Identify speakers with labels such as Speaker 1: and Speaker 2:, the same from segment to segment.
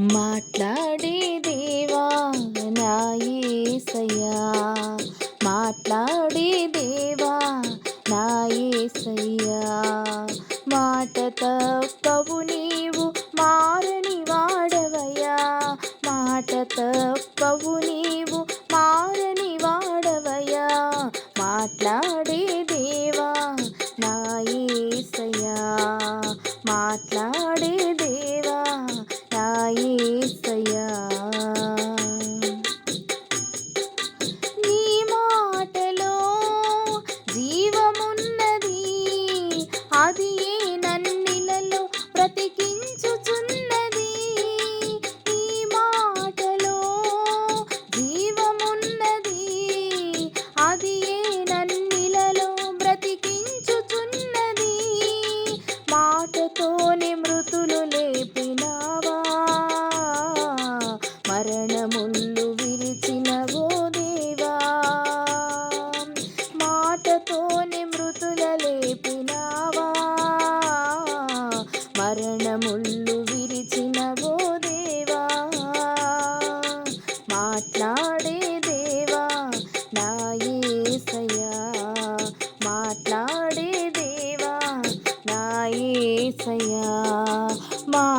Speaker 1: మాట్లాడే దేవా నా ఏసయ్యా. మాట్లాడే నా యేసయ్యా మాట తప్పవు నీవు మారని వాడవయ్యా. మాట తప్పవు నీవు మారని వాడవయ్యా. మాట్లాడే నా యేసయ్యా మాట్లాడే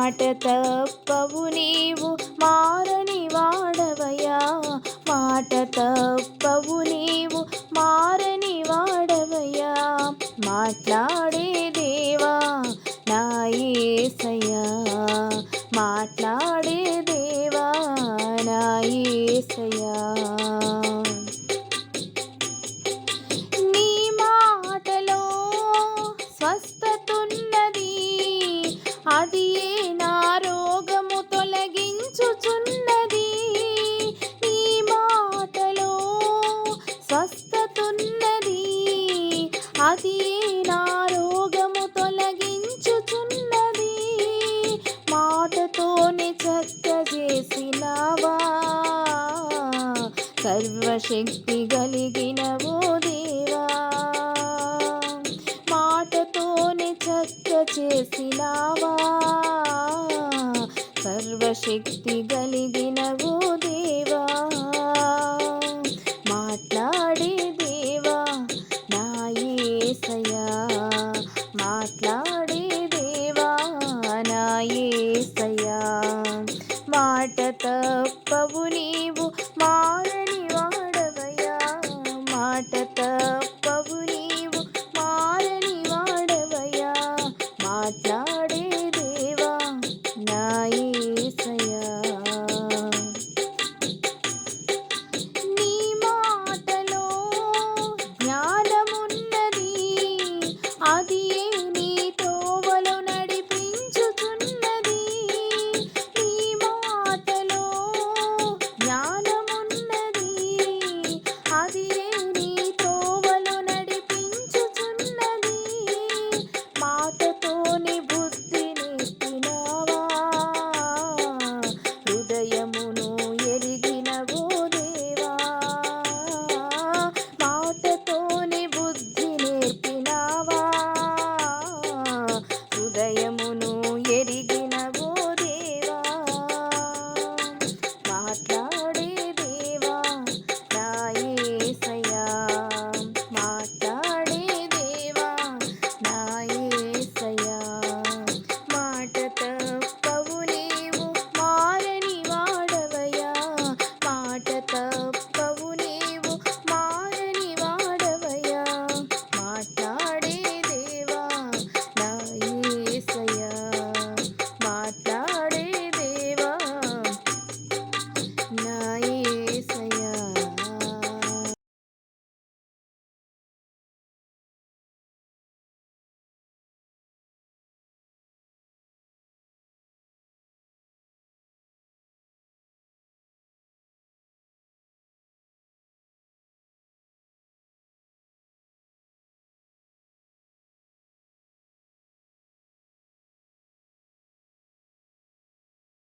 Speaker 1: మాట తప్పవు నీవు మారని వాడవయ్యా. మాట తప్పవు నీవు మారని వాడవయ్యా. మాట్లాడు శక్తి కలిగిన ఓ దేవా? మాటతోనే చక్క చేసినావా? సర్వశక్తి కలిగిన ఓ దేవా? మాట్లాడే దేవా నా యేసయ్యా మాట్లాడే